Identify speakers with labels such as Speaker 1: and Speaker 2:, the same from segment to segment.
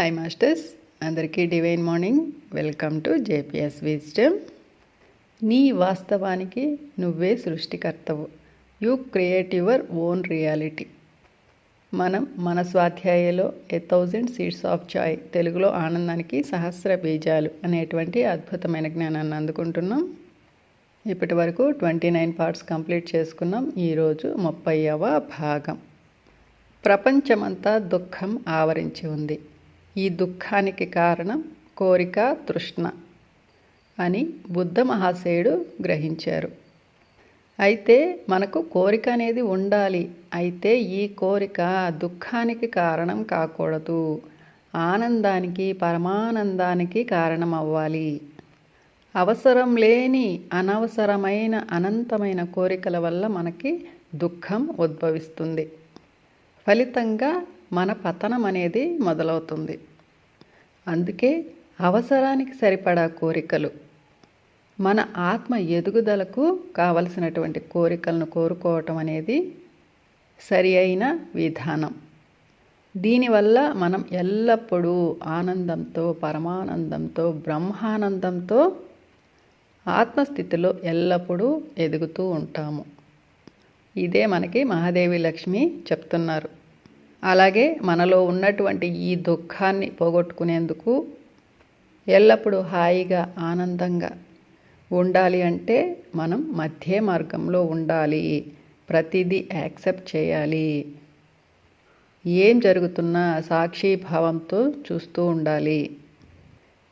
Speaker 1: Hi masters అందరికీ divine morning welcome to JPS wisdom నీ వాస్తవానికి నువ్వే సృష్టికర్తవు. You create your own reality మనం మన స్వాధ్యాయలో a thousand seeds of joy తెలుగులో ఆనందానికి సహస్ర బీజాలు అనేటువంటి అద్భుతమైన జ్ఞానాన్ని అందుకుంటున్నాం. ఇప్పటి వరకు ట్వంటీ నైన్ పార్ట్స్ కంప్లీట్ చేసుకున్నాం ఈరోజు ముప్పైవ భాగం. ప్రపంచమంతా దుఃఖం ఆవరించి ఉంది. ఈ దుఃఖానికి కారణం కోరిక తృష్ణ అని బుద్ధ మహాశయుడు గ్రహించారు. అయితే మనకు కోరిక అనేది ఉండాలి. అయితే ఈ కోరిక దుఃఖానికి కారణం కాకూడదు. ఆనందానికి పరమానందానికి కారణం అవ్వాలి. అవసరం లేని అనవసరమైన అనంతమైన కోరికల వల్ల మనకి దుఃఖం ఉద్భవిస్తుంది. ఫలితంగా మన పతనం అనేది మొదలవుతుంది. అందుకే అవసరానికి సరిపడా కోరికలు మన ఆత్మ ఎదుగుదలకు కావలసినటువంటి కోరికలను కోరుకోవటం అనేది సరి అయిన విధానం. దీనివల్ల మనం ఎల్లప్పుడూ ఆనందంతో పరమానందంతో బ్రహ్మానందంతో ఆత్మస్థితిలో ఎల్లప్పుడూ ఎదుగుతూ ఉంటాము. ఇదే మనకి మహాదేవి లక్ష్మి చెప్తున్నారు. అలాగే మనలో ఉన్నటువంటి ఈ దుఃఖాన్ని పోగొట్టుకునేందుకు ఎల్లప్పుడూ హాయిగా ఆనందంగా ఉండాలి అంటే మనం మధ్య మార్గంలో ఉండాలి. ప్రతిదీ యాక్సెప్ట్ చేయాలి. ఏం జరుగుతున్నా సాక్షిభావంతో చూస్తూ ఉండాలి.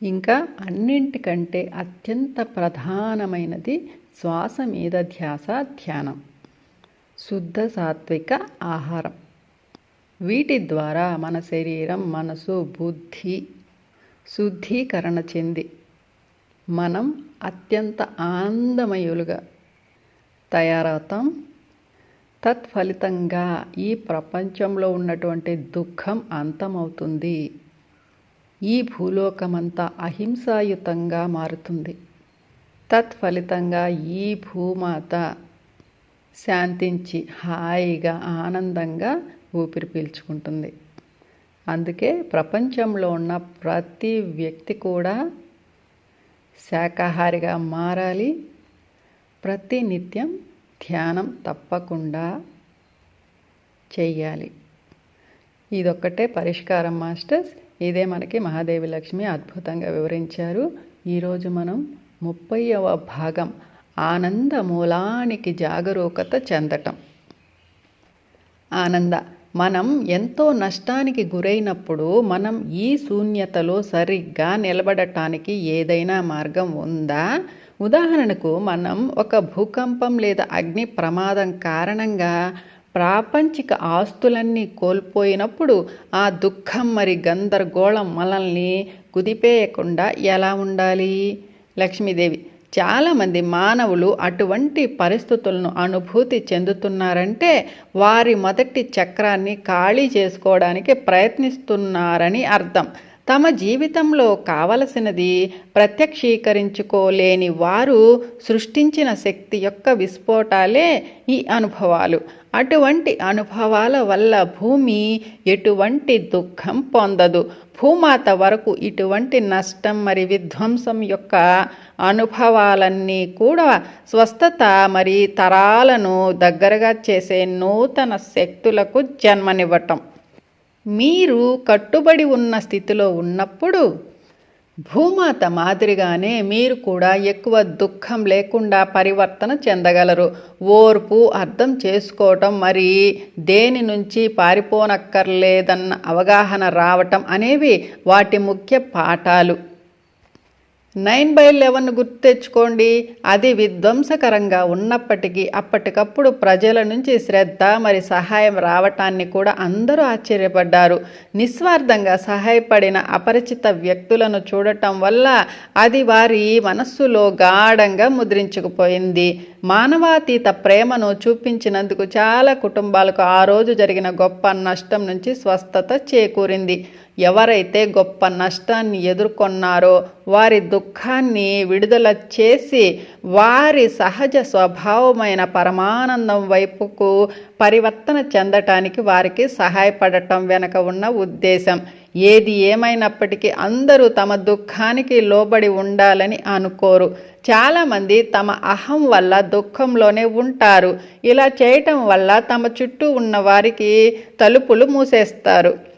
Speaker 1: ఇంకా అన్నింటికంటే అత్యంత ప్రధానమైనది శ్వాస మీద ధ్యాస ధ్యానం. శుద్ధ సాత్విక ఆహారం. వీటి ద్వారా మన శరీరం మనసు బుద్ధి శుద్ధీకరణ చెంది మనం అత్యంత ఆనందమయులుగా తయారవుతాం. తత్ఫలితంగా ఈ ప్రపంచంలో ఉన్నటువంటి దుఃఖం అంతమవుతుంది. ఈ భూలోకమంతా అహింసాయుతంగా మారుతుంది. తత్ఫలితంగా ఈ భూమాత శాంతించి హాయిగా ఆనందంగా ఊపిరి పీల్చుకుంటుంది. అందుకే ప్రపంచంలో ఉన్న ప్రతి వ్యక్తి కూడా శాకాహారిగా మారాలి. ప్రతి నిత్యం ధ్యానం తప్పకుండా చెయ్యాలి. ఇదొక్కటే పరిష్కారం మాస్టర్స్. ఇదే మనకి మహాదేవి లక్ష్మి అద్భుతంగా వివరించారు. ఈరోజు మనం ముప్పైవ భాగం ఆనంద మూలానికి జాగరూకత చెందటం. ఆనంద మనం ఎంతో నష్టానికి గురైనప్పుడు మనం ఈ శూన్యతలో సరిగ్గా నిలబడటానికి ఏదైనా మార్గం ఉందా? ఉదాహరణకు మనం ఒక భూకంపం లేదా అగ్ని ప్రమాదం కారణంగా ప్రాపంచిక ఆస్తులన్నీ కోల్పోయినప్పుడు ఆ దుఃఖం మరి గందరగోళం మనల్ని కుదిపేయకుండా ఎలా ఉండాలి? లక్ష్మీదేవి చాలామంది మానవులు అటువంటి పరిస్థితులను అనుభూతి చెందుతున్నారంటే వారి మొదటి చక్రాన్ని ఖాళీ చేసుకోవడానికి ప్రయత్నిస్తున్నారని అర్థం. తమ జీవితంలో కావలసినది ప్రత్యక్షీకరించుకోలేని వారు సృష్టించిన శక్తి యొక్క విస్ఫోటాలే ఈ అనుభవాలు. అటువంటి అనుభవాల వల్ల భూమి ఎటువంటి దుఃఖం పొందదు. భూమాత వరకు ఇటువంటి నష్టం మరి విధ్వంసం యొక్క అనుభవాలన్నీ కూడా స్వస్థత మరి తరాలను దగ్గరగా చేసే నూతన శక్తులకు జన్మనివ్వటం. మీరు కట్టుబడి ఉన్న స్థితిలో ఉన్నప్పుడు భూమాత మాదిరిగానే మీరు కూడా ఎక్కువ దుఃఖం లేకుండా పరివర్తన చెందగలరు. ఓర్పు అర్థం చేసుకోవటం మరి దేని నుంచి పారిపోనక్కర్లేదన్న అవగాహన రావటం అనేవి వాటి ముఖ్య పాఠాలు. నైన్ బై లెవెన్ గుర్తు తెచ్చుకోండి. అది విధ్వంసకరంగా ఉన్నప్పటికీ అప్పటికప్పుడు ప్రజల నుంచి శ్రద్ధ మరి సహాయం రావటాన్ని కూడా అందరూ ఆశ్చర్యపడ్డారు. నిస్వార్థంగా సహాయపడిన అపరిచిత వ్యక్తులను చూడటం వల్ల అది వారి మనస్సులో గాఢంగా ముద్రించుకుపోయింది. మానవాతీత ప్రేమను చూపించినందుకు చాలా కుటుంబాలకు ఆ రోజు జరిగిన గొప్ప నష్టం నుంచి స్వస్థత చేకూరింది. ఎవరైతే గొప్ప నష్టాన్ని ఎదుర్కొన్నారో వారి దుఃఖాన్ని విడుదల చేసి వారి సహజ స్వభావమైన పరమానందం వైపుకు పరివర్తన చెందటానికి వారికి సహాయపడటం వెనక ఉన్న ఉద్దేశం. ఏది ఏమైనప్పటికీ అందరూ తమ దుఃఖానికి లోబడి ఉండాలని అనుకోరు. చాలామంది తమ అహం వల్ల దుఃఖంలోనే ఉంటారు. ఇలా చేయటం వల్ల తమ చుట్టూ ఉన్న వారికి తలుపులు మూసేస్తారు.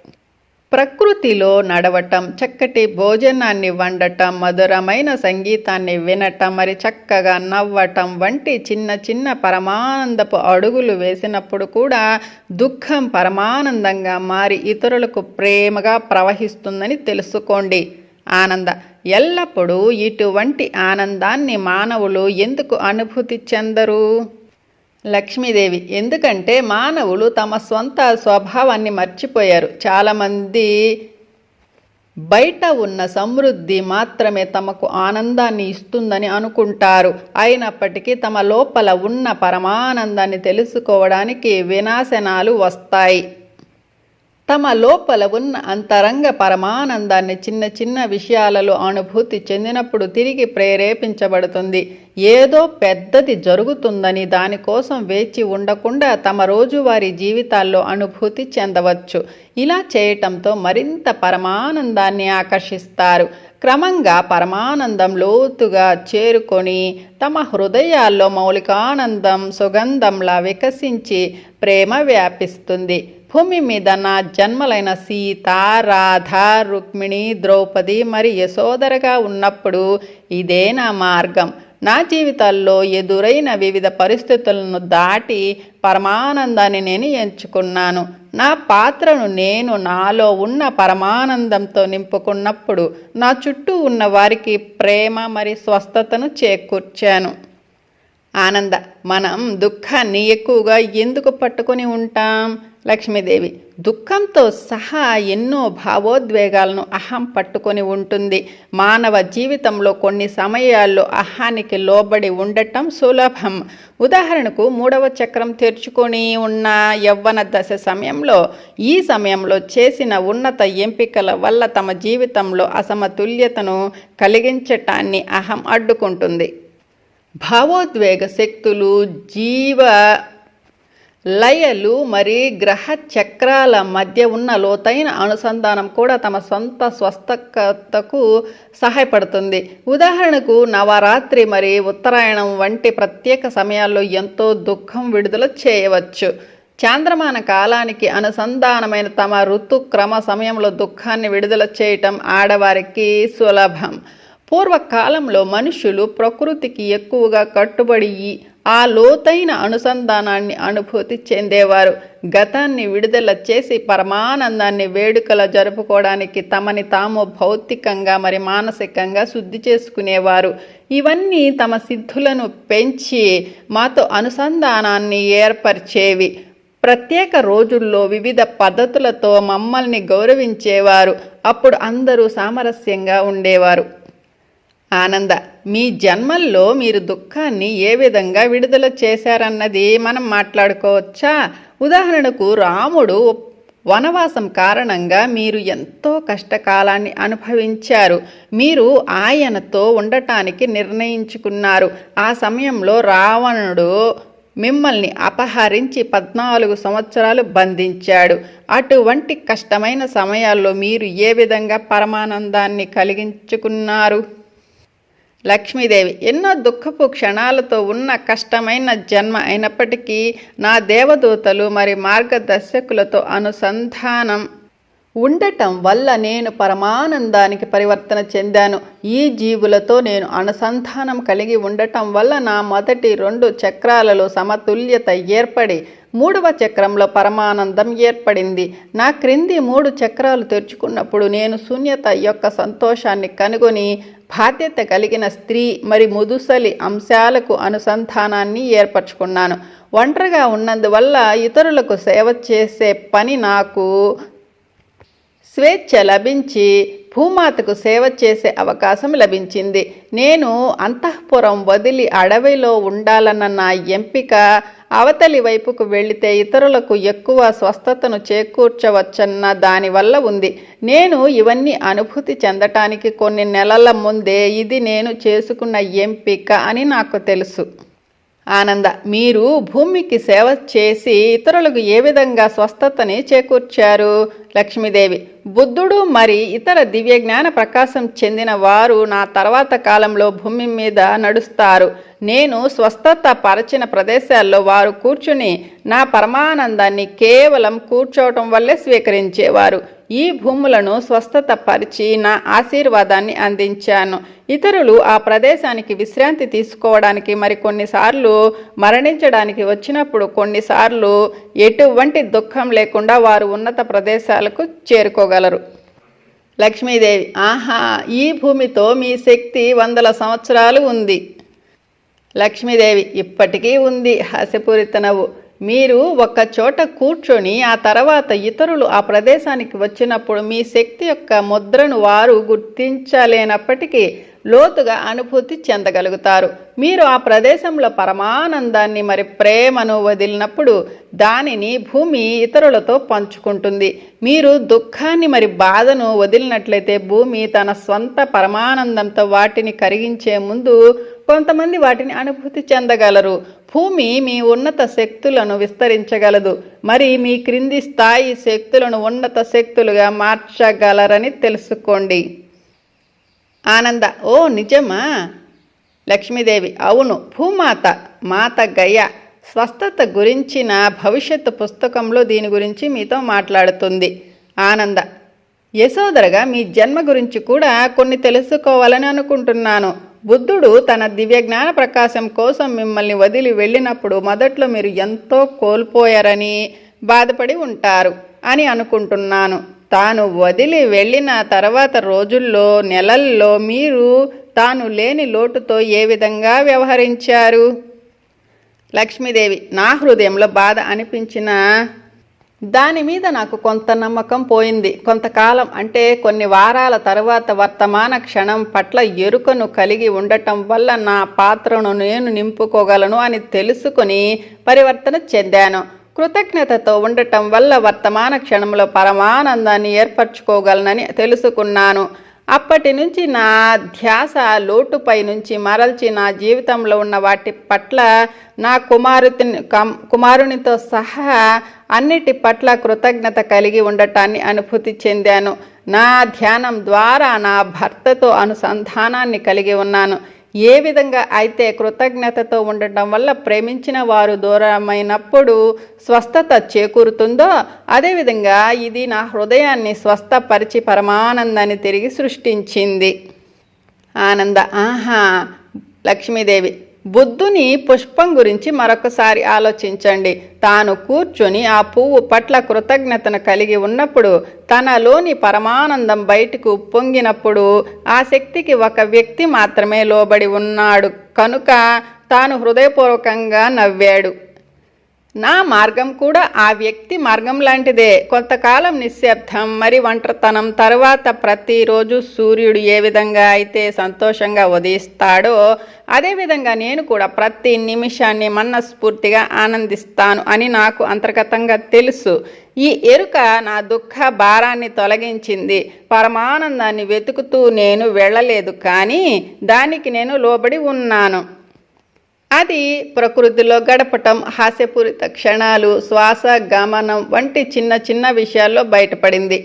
Speaker 1: ప్రకృతిలో నడవటం చక్కటి భోజనాన్ని వండటం మధురమైన సంగీతాన్ని వినటం మరి చక్కగా నవ్వటం వంటి చిన్న చిన్న పరమానందపు అడుగులు వేసినప్పుడు కూడా దుఃఖం పరమానందంగా మారి ఇతరులకు ప్రేమగా ప్రవహిస్తుందని తెలుసుకోండి. ఆనంద ఎల్లప్పుడూ ఇటువంటి ఆనందాన్ని మానవులు ఎందుకు అనుభూతి చెందరు? లక్ష్మీదేవి. ఎందుకంటే మానవులు తమ సొంత స్వభావాన్ని మర్చిపోయారు. చాలామంది బయట ఉన్న సమృద్ధి మాత్రమే తమకు ఆనందాన్ని ఇస్తుందని అనుకుంటారు. అయినప్పటికీ తమ లోపల ఉన్న పరమానందాన్ని తెలుసుకోవడానికి వినాశనాలు వస్తాయి. తమ లోపల ఉన్న అంతరంగ పరమానందాన్ని చిన్న చిన్న విషయాలలో అనుభూతి చెందినప్పుడు తిరిగి ప్రేరేపించబడుతుంది. ఏదో పెద్దది జరుగుతుందని దానికోసం వేచి ఉండకుండా తమ రోజువారీ జీవితాల్లో అనుభూతి చెందవచ్చు. ఇలా చేయటంతో మరింత పరమానందాన్ని ఆకర్షిస్తారు. క్రమంగా పరమానందం లోతుగా చేరుకొని తమ హృదయాల్లో మౌలికానందం సుగంధంలా వికసించి ప్రేమ వ్యాపిస్తుంది. భూమి మీద నా జన్మలైన సీత రాధ రుక్మిణి ద్రౌపది మరి యశోదరగా ఉన్నప్పుడు ఇదే నా మార్గం. నా జీవితాల్లో ఎదురైన వివిధ పరిస్థితులను దాటి పరమానందాన్ని నేను ఎంచుకున్నాను. నా పాత్రను నేను నాలో ఉన్న పరమానందంతో నింపుకున్నప్పుడు నా చుట్టూ ఉన్న వారికి ప్రేమ మరి స్వస్థతను చేకూర్చాను. ఆనంద మనం దుఃఖాన్ని ఎక్కువగా ఎందుకు పట్టుకొని ఉంటాం? లక్ష్మీదేవి. దుఃఖంతో సహా ఎన్నో భావోద్వేగాలను అహం పట్టుకొని ఉంటుంది. మానవ జీవితంలో కొన్ని సమయాల్లో అహానికి లోబడి ఉండటం సులభం. ఉదాహరణకు మూడవ చక్రం తెరుచుకొని ఉన్న యవ్వన దశ సమయంలో ఈ సమయంలో చేసిన ఉన్నత ఎంపికల వల్ల తమ జీవితంలో అసమతుల్యతను కలిగించటాన్ని అహం అడ్డుకుంటుంది. భావోద్వేగ శక్తులు జీవ లయలు మరి గ్రహ చక్రాల మధ్య ఉన్న లోతైన అనుసంధానం కూడా తమ సొంత స్వస్థకతకు సహాయపడుతుంది. ఉదాహరణకు నవరాత్రి మరి ఉత్తరాయణం వంటి ప్రత్యేక సమయాల్లో ఎంతో దుఃఖం విడుదల చేయవచ్చు. చాంద్రమాన కాలానికి అనుసంధానమైన తమ ఋతుక్రమ సమయంలో దుఃఖాన్ని విడుదల చేయటం ఆడవారికి సులభం. పూర్వకాలంలో మనుషులు ప్రకృతికి ఎక్కువగా కట్టుబడి ఆ లోతైన అనుసంధానాన్ని అనుభూతి చెందేవారు. గతాన్ని విడుదల చేసి పరమానందాన్ని వేడుకల జరుపుకోవడానికి తమని తాము భౌతికంగా మరి మానసికంగా శుద్ధి చేసుకునేవారు. ఇవన్నీ తమ సిద్ధులను పెంచి మాతో అనుసంధానాన్ని ఏర్పరిచేవి. ప్రత్యేక రోజుల్లో వివిధ పద్ధతులతో మమ్మల్ని గౌరవించేవారు. అప్పుడు అందరూ సామరస్యంగా ఉండేవారు. ఆనంద మీ జన్మల్లో మీరు దుఃఖాన్ని ఏ విధంగా విడుదల చేశారన్నది మనం మాట్లాడుకోవచ్చా? ఉదాహరణకు రాముడు వనవాసం కారణంగా మీరు ఎంతో కష్టకాలాన్ని అనుభవించారు. మీరు ఆయనతో ఉండటానికి నిర్ణయించుకున్నారు. ఆ సమయంలో రావణుడు మిమ్మల్ని అపహరించి పద్నాలుగు సంవత్సరాలు బంధించాడు. అటువంటి కష్టమైన సమయాల్లో మీరు ఏ విధంగా పరమానందాన్ని కలిగించుకున్నారు? లక్ష్మీదేవి ఎన్నో దుఃఖపు క్షణాలతో ఉన్న కష్టమైన జన్మ అయినప్పటికీ నా దేవదూతలు మరి మార్గదర్శకులతో అనుసంధానం ఉండటం వల్ల నేను పరమానందానికి పరివర్తన చెందాను. ఈ జీవులతో నేను అనుసంధానం కలిగి ఉండటం వల్ల నా మొదటి రెండు చక్రాలలో సమతుల్యత ఏర్పడి మూడవ చక్రంలో పరమానందం ఏర్పడింది. నా క్రింది మూడు చక్రాలు తెరుచుకున్నప్పుడు నేను శూన్యత యొక్క సంతోషాన్ని కనుగొని బాధ్యత కలిగిన స్త్రీ మరి ముదుసలి అంశాలకు అనుసంధానాన్ని ఏర్పరచుకున్నాను. ఒంటరిగా ఉన్నందువల్ల ఇతరులకు సేవ చేసే పని నాకు స్వేచ్ఛ లభించి భూమాతకు సేవ చేసే అవకాశం లభించింది. నేను అంతఃపురం వదిలి అడవిలో ఉండాలన్న నా ఎంపిక అవతలి వైపుకు వెళితే ఇతరులకు ఎక్కువ స్వస్థతను చేకూర్చవచ్చన్న దానివల్ల ఉంది. నేను ఇవన్నీ అనుభూతి చెందటానికి కొన్ని నెలల ముందే ఇది నేను చేసుకున్న ఎంపిక అని నాకు తెలుసు. ఆనంద మీరు భూమికి సేవ చేసి ఇతరులకు ఏ విధంగా స్వస్థతని చేకూర్చారు? లక్ష్మీదేవి బుద్ధుడు మరి ఇతర దివ్య జ్ఞాన ప్రకాశం చెందిన వారు నా తర్వాత కాలంలో భూమి మీద నడుస్తారు. నేను స్వస్థత పరచిన ప్రదేశాల్లో వారు కూర్చుని నా పరమానందాన్ని కేవలం కూర్చోవటం వల్లే స్వీకరించేవారు. ఈ భూములను స్వస్థత పరిచి నా ఆశీర్వాదాన్ని అందించాను. ఇతరులు ఆ ప్రదేశానికి విశ్రాంతి తీసుకోవడానికి మరికొన్నిసార్లు మరణించడానికి వచ్చినప్పుడు కొన్నిసార్లు ఎటువంటి దుఃఖం లేకుండా వారు ఉన్నత ప్రదేశాలకు చేరుకోగలరు. లక్ష్మీదేవి ఆహా ఈ భూమితో మీ శక్తి వందల సంవత్సరాలు ఉంది. లక్ష్మీదేవి ఇప్పటికీ ఉంది హాస్యపూరిత నవ్వు. మీరు ఒక చోట కూర్చొని ఆ తర్వాత ఇతరులు ఆ ప్రదేశానికి వచ్చినప్పుడు మీ శక్తి యొక్క ముద్రను వారు గుర్తించలేనప్పటికీ లోతుగా అనుభూతి చెందగలుగుతారు. మీరు ఆ ప్రదేశంలో పరమానందాన్ని మరి ప్రేమను వదిలినప్పుడు దానిని భూమి ఇతరులతో పంచుకుంటుంది. మీరు దుఃఖాన్ని మరి బాధను వదిలినట్లయితే భూమి తన స్వంత పరమానందంతో వాటిని కరిగించే ముందు కొంతమంది వాటిని అనుభూతి చెందగలరు. భూమి మీ ఉన్నత శక్తులను విస్తరించగలదు. మరి మీ క్రింది స్థాయి శక్తులను ఉన్నత శక్తులుగా మార్చగలరని తెలుసుకోండి. ఆనంద ఓ నిజమా? లక్ష్మీదేవి అవును. భూమాత మాత గయ స్వస్థత గురించిన భవిష్యత్తు పుస్తకంలో దీని గురించి మీతో మాట్లాడుతుంది. ఆనంద యశోదరగా మీ జన్మ గురించి కూడా కొన్ని తెలుసుకోవాలని అనుకుంటున్నాను. బుద్ధుడు తన దివ్య జ్ఞాన ప్రకాశం కోసం మిమ్మల్ని వదిలి వెళ్ళినప్పుడు మొదట్లో మీరు ఎంతో కోల్పోయారని బాధపడి ఉంటారు అని అనుకుంటున్నాను. తాను వదిలి వెళ్ళిన తర్వాత రోజుల్లో నెలల్లో మీరు తాను లేని లోటుతో ఏ విధంగా వ్యవహరించారు? లక్ష్మీదేవి నా హృదయంలో బాధ అనిపించిన దాని మీద నాకు కొంత నమ్మకం పోయింది. కొంతకాలం అంటే కొన్ని వారాల తర్వాత వర్తమాన క్షణం పట్ల ఎరుకను కలిగి ఉండటం వల్ల నా పాత్రను నేను నింపుకోగలను అని తెలుసుకొని పరివర్తన చెందాను. కృతజ్ఞతతో ఉండటం వల్ల వర్తమాన క్షణంలో పరమానందాన్ని ఏర్పరచుకోగలనని తెలుసుకున్నాను. అప్పటి నుంచి నా ధ్యాస లోటుపై నుంచి మరల్చి నా జీవితంలో ఉన్న వాటి పట్ల నా కుమారుతి కం- కుమారునితో సహా అన్నిటి పట్ల కృతజ్ఞత కలిగి ఉండటాన్ని అనుభూతి చెందాను. నా ధ్యానం ద్వారా నా భర్తతో అనుసంధానాన్ని కలిగి ఉన్నాను. ఏ విధంగా అయితే కృతజ్ఞతతో ఉండటం వల్ల ప్రేమించిన వారు దూరమైనప్పుడు స్వస్థత చేకూరుతుందో అదేవిధంగా ఇది నా హృదయాన్ని స్వస్థపరిచి పరమానందాన్ని తిరిగి సృష్టించింది. ఆనంద ఆహా లక్ష్మీదేవి. బుద్ధుని పుష్పం గురించి మరొకసారి ఆలోచించండి. తాను కూర్చొని ఆ పువ్వు పట్ల కృతజ్ఞతను కలిగి ఉన్నప్పుడు తనలోని పరమానందం బయటకు పొంగినప్పుడు ఆ శక్తికి ఒక వ్యక్తి మాత్రమే లోబడి ఉన్నాడు. కనుక తాను హృదయపూర్వకంగా నవ్వాడు. నా మార్గం కూడా ఆ వ్యక్తి మార్గం లాంటిదే. కొంతకాలం నిశ్శబ్దం మరి ఒంటరితనం తర్వాత ప్రతిరోజు సూర్యుడు ఏ విధంగా అయితే సంతోషంగా ఉదయిస్తాడో అదేవిధంగా నేను కూడా ప్రతి నిమిషాన్ని మనస్ఫూర్తిగా ఆనందిస్తాను అని నాకు అంతర్గతంగా తెలుసు. ఈ ఎరుక నా దుఃఖ భారాన్ని తొలగించింది. పరమానందాన్ని వెతుకుతూ నేను వెళ్ళలేదు కానీ దానికి నేను లోబడి ఉన్నాను. అది ప్రకృతిలో గడపటం హాస్యపూరిత క్షణాలు శ్వాస గమనం వంటి చిన్న చిన్న విషయాల్లో బయటపడింది.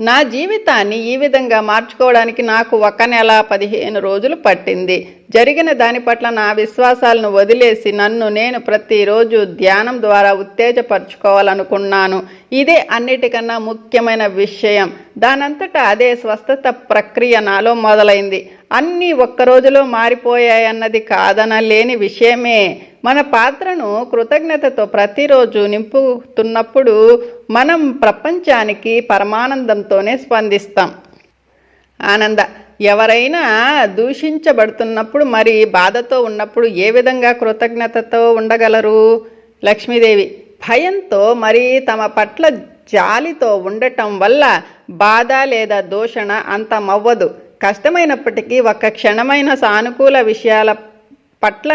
Speaker 1: నా జీవితాన్ని ఈ విధంగా మార్చుకోవడానికి నాకు ఒక నెల పదిహేను రోజులు పట్టింది. జరిగిన దాని పట్ల నా విశ్వాసాలను వదిలేసి నన్ను నేను ప్రతిరోజు ధ్యానం ద్వారా ఉత్తేజపరచుకోవాలనుకున్నాను. ఇదే అన్నిటికన్నా ముఖ్యమైన విషయం. దానంతటా అదే స్వస్థత ప్రక్రియ నాలో మొదలైంది. అన్నీ ఒక్క రోజులో మారిపోయాయన్నది కాదనలేని విషయమే. మన పాత్రను కృతజ్ఞతతో ప్రతిరోజు నింపుతున్నప్పుడు మనం ప్రపంచానికి పరమానందంతోనే స్పందిస్తాం. ఆనంద ఎవరైనా దూషించబడుతున్నప్పుడు మరి బాధతో ఉన్నప్పుడు ఏ విధంగా కృతజ్ఞతతో ఉండగలరు? లక్ష్మీదేవి భయంతో మరి తమ పట్ల జాలితో ఉండటం వల్ల బాధ లేదా దూషణ అంతమవ్వదు. కష్టమైనప్పటికీ ఒక్క క్షణమైన సానుకూల విషయాల పట్ల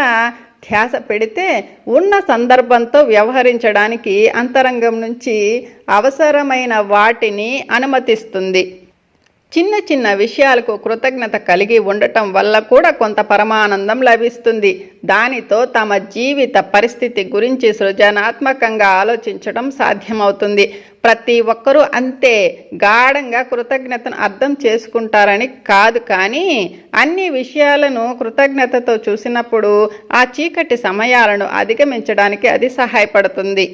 Speaker 1: ధ్యాస పెడితే ఉన్న సందర్భంతో వ్యవహరించడానికి అంతరంగం నుంచి అవసరమైన వాటిని అనుమతిస్తుంది. చిన్న చిన్న విషయాలకు కృతజ్ఞత కలిగి ఉండటం వల్ల కూడా కొంత పరమానందం లభిస్తుంది. దానితో తమ జీవిత పరిస్థితి గురించి సృజనాత్మకంగా ఆలోచించడం సాధ్యమవుతుంది. ప్రతి ఒక్కరూ అంతే గాఢంగా కృతజ్ఞతను అర్థం చేసుకుంటారని కాదు కానీ అన్ని విషయాలను కృతజ్ఞతతో చూసినప్పుడు ఆ చీకటి సమయాలను అధిగమించడానికి అది సహాయపడుతుంది.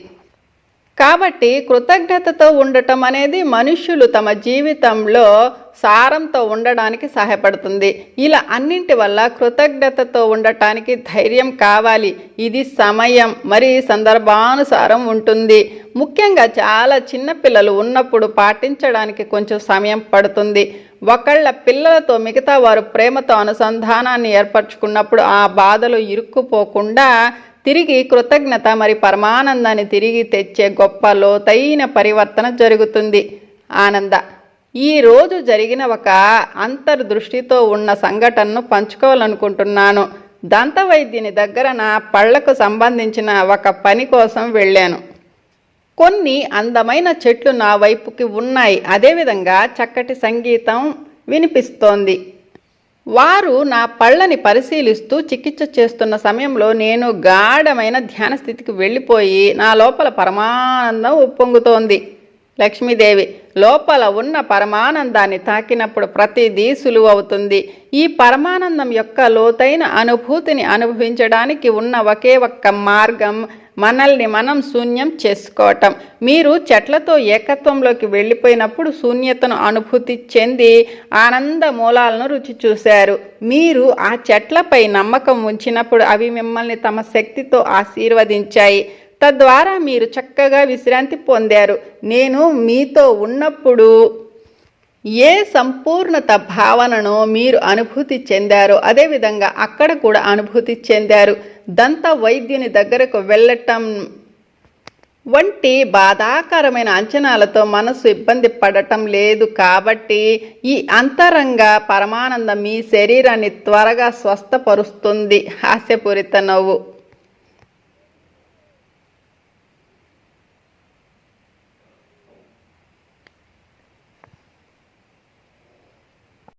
Speaker 1: కాబట్టి కృతజ్ఞతతో ఉండటం అనేది మనుష్యులు తమ జీవితంలో సారంతో ఉండడానికి సహాయపడుతుంది. ఇలా అన్నింటి వల్ల కృతజ్ఞతతో ఉండటానికి ధైర్యం కావాలి. ఇది సమయం మరి సందర్భానుసారం ఉంటుంది. ముఖ్యంగా చాలా చిన్నపిల్లలు ఉన్నప్పుడు పాటించడానికి కొంచెం సమయం పడుతుంది. ఒకళ్ళ పిల్లలతో మిగతా వారు ప్రేమతో అనుసంధానాన్ని ఏర్పరచుకున్నప్పుడు ఆ బాధలు ఇరుక్కుపోకుండా తిరిగి కృతజ్ఞత మరి పరమానందాన్ని తిరిగి తెచ్చే గొప్ప లోతైన పరివర్తన జరుగుతుంది. ఆనంద ఈ రోజు జరిగిన ఒక అంతర్దృష్టితో ఉన్న సంఘటనను పంచుకోవాలనుకుంటున్నాను. దంతవైద్యుని దగ్గర నా పళ్ళకు సంబంధించిన ఒక పని కోసం వెళ్ళాను. కొన్ని అందమైన చెట్లు నా వైపుకి ఉన్నాయి. అదేవిధంగా చక్కటి సంగీతం వినిపిస్తోంది. వారు నా పళ్ళని పరిశీలిస్తూ చికిత్స చేస్తున్న సమయంలో నేను గాఢమైన ధ్యాన స్థితికి వెళ్ళిపోయి నా లోపల పరమానందం ఉప్పొంగుతోంది. లక్ష్మీదేవి లోపల ఉన్న పరమానందాన్ని తాకినప్పుడు ప్రతిదీ సులువవుతుంది ఈ పరమానందం యొక్క లోతైన అనుభూతిని అనుభవించడానికి ఉన్న ఒకే ఒక్క మార్గం మనల్ని మనం శూన్యం చేసుకోవటం. మీరు చెట్లతో ఏకత్వంలోకి వెళ్ళిపోయినప్పుడు శూన్యతను అనుభూతి చెంది ఆనంద మూలాలను రుచి చూశారు. మీరు ఆ చెట్లపై నమ్మకం ఉంచినప్పుడు అవి మిమ్మల్ని తమ శక్తితో ఆశీర్వదించాయి. తద్వారా మీరు చక్కగా విశ్రాంతి పొందారు. నేను మీతో ఉన్నప్పుడు ఏ సంపూర్ణత భావనను మీరు అనుభూతి చెందారో అదేవిధంగా అక్కడ కూడా అనుభూతి చెందారు. దంత వైద్యుని దగ్గరకు వెళ్ళటం వంటి బాధాకరమైన అంచనాలతో మనసు ఇబ్బంది పడటం లేదు కాబట్టి ఈ అంతరంగ పరమానందం మీ శరీరాన్ని త్వరగా స్వస్థపరుస్తుంది. హాస్యపూరిత నవ్వు.